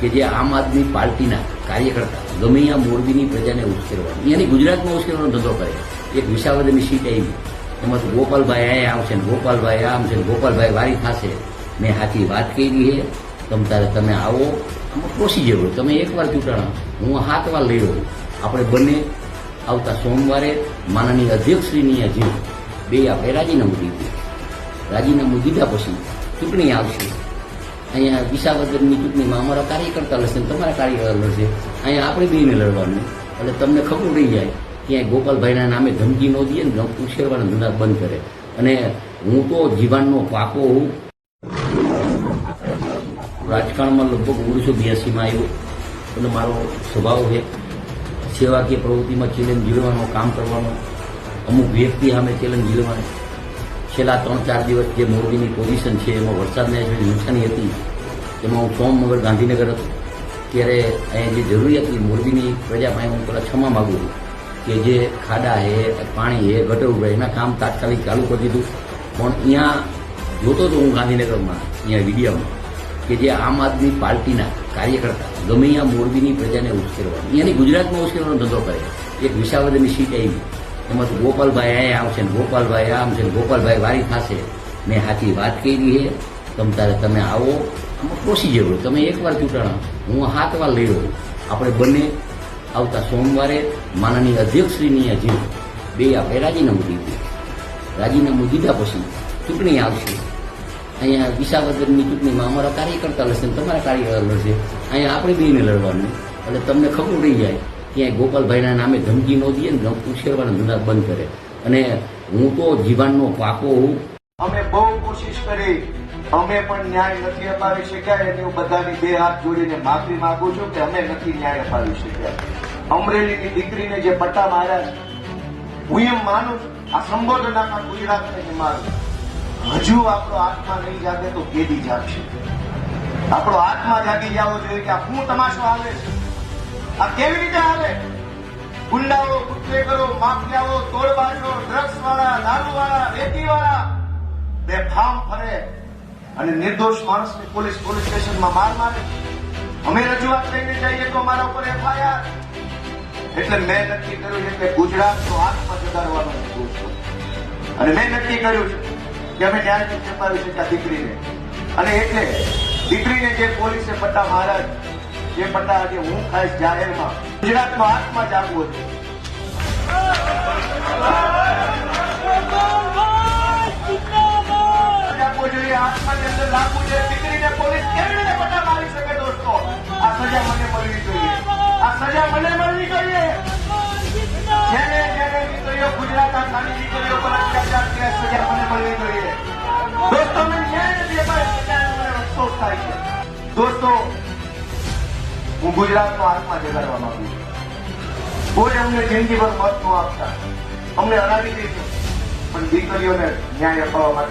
કે જે આમ આદમી પાર્ટીના કાર્યકર્તા ગમે આ મોરબીની પ્રજાને ઉશ્કેરવાની અહીંયાની ગુજરાતમાં ઉશ્કેરવાનો ધંધો કરે એક વિશાવદની સીટ આવી. એમાં ગોપાલભાઈ અહીંયા આવશે ગોપાલભાઈ, આમ છે ગોપાલભાઈ, વારી થશે. મેં સાચી વાત કરી છે તમ તારે તમે આવો. આમાં પ્રોસિજર હોય. તમે એકવાર ચૂંટાણા. હું સાત વાર લઈ રહ્યો આપણે બંને આવતા સોમવારે માનનીય અધ્યક્ષશ્રીની અધ્યક્ષ બે આપણે રાજીનામું દીધું. રાજીનામું દીધા પછી ચૂંટણી આવશે. અહીંયા વિસાવદરની ચૂંટણીમાં અમારા કાર્યકર્તા લડશે તમારા કાર્યકર્તા લડશે. અહીંયા આપણે બેને લડવાનું. એટલે તમને ખબર રહી જાય ક્યાંય ગોપાલભાઈના નામે ધમકી ન દઈએ ને ઉછેરવાના ધંધા બંધ કરે. અને હું તો જીવાનનો પાકો હું રાજકારણમાં લગભગ ઓગણીસો બ્યાસીમાં આવ્યો. અને મારો સ્વભાવ છે સેવાકીય પ્રવૃત્તિમાં ચેલેન્જ જીલવાનો, કામ કરવાનો. અમુક વ્યક્તિ સામે ચેલેન્જ ઝીલવાનો છેલ્લા ત્રણ ચાર દિવસ જે મોરબીની પોઝિશન છે, એમાં વરસાદને નુકસાની હતી, એમાં હું સોમ મંગળ ગાંધીનગર હતો, ત્યારે અહીંયા જે જરૂરી હતી મોરબીની પ્રજા પાસે, હું પેલા ક્ષમા માગું છું કે જે ખાડા છે પાણી છે ગટર ઉભરાય એના કામ તાત્કાલિક ચાલુ કરી દીધું. પણ અહીંયા જોતો હતો હું ગાંધીનગરમાં, અહીંયા વિડીયામાં, કે જે આમ આદમી પાર્ટીના કાર્યકર્તા ગમે અહીંયા મોરબીની પ્રજાને ઉશ્કેરવા અહીંયાની ગુજરાતમાં ઉશ્કેરવાનો ધંધો કરે. એક વિસાવદરની સીટ આવી. એમાં ગોપાલભાઈ અહીંયા આવશે ને ગોપાલભાઈ આમ છે ગોપાલભાઈ વારી થશે. મેં સાચી વાત કરી છે તમ તારે તમે આવો. આમાં પ્રોસિજર હોય. તમે એકવાર ચૂંટાણા. હું હાથ વાર લઈ આપણે બંને આવતા સોમવારે માનનીય અધ્યક્ષશ્રીની અધ્યક્ષ બે આપણે રાજીનામું દીધું. રાજીનામું દીધા પછી ચૂંટણી આવશે. અહીંયા વિસાવદરની ચૂંટણીમાં અમારા કાર્યકર્તા લડશે તમારા કાર્યકર્તા લડશે. અહીંયા આપણે બેને લડવાનું. એટલે તમને ખબર રહી જાય. ક્યાંય ગોપાલભાઈના નામે ધમકી ન દઈએ ને ઉછેરવાના ધંધા બંધ કરે. અને હું તો જીવાનનો પાકો હું. અમે બહુ કોશિશ કરી. અમે પણ ન્યાય નથી અપાવી શક્યા એટલે હું બધાની બે હાથ જોડીને માફી માંગુ છું કે અમે નથી ન્યાય અપાવી શક્યા. અમરેલીની દીકરીને જે પટ્ટા માર્યા હું એમ માનું આ સંબોધન આખા ગુજરાતને મારું હજુ આપણો આત્મા નહીં જાગે તો કેદી જાગશે. આપણો આત્મા જાગી જવો જોઈએ કે આ હું તમાશો આવે છે. આ કેવી રીતે આવે? ગુંડાઓ ગુંડેગરો માફિયાઓ તોડબાજો ડ્રગ્સ વાળા દારૂ વાળા રેતી વાળા બેફામ ફરે અને નિર્દોષ માણસને પોલીસ પોલીસ સ્ટેશનમાં માર મારે. અમે રજૂઆત લઈને જઈએ તો અમારા ઉપર એફઆઈઆર. એટલે મેં નક્કી કર્યું છે કે ગુજરાતનો હાથમાં જગાડવાનો છું. અને મેં નક્કી કર્યું છે કે અમે ન્યાયથી છપાવી છે શક્યા દીકરીને. અને એટલે દીકરીને જે પોલીસે પટ્ટા છે, જે પટ્ટા આજે હું ખાઈશ જાહેરમાં ગુજરાતમાં હાથમાં જાગવું હતું. આત્માની અંદર લાગવું જોઈએ. પોલીસ કેવી રીતે પટ્ટા મારી શકે દોસ્તો? આ સજા મને મળવી જોઈએ. આ સજા મને મળવી જોઈએ. જેને જેને દીકરીઓ ગુજરાત ખાલી દીકરીઓ સજા મને મળવી જોઈએ. દોસ્તો મેં ન્યાય નથી થાય છે. દોસ્તો હું ગુજરાતનો આત્મા જગાડવા માંગુ છું. કોઈ અમને જિંદગીભર મત ન આપતા. અમને અનાવી દઈશું પણ દીકરીઓને ન્યાય અપાવવા માટે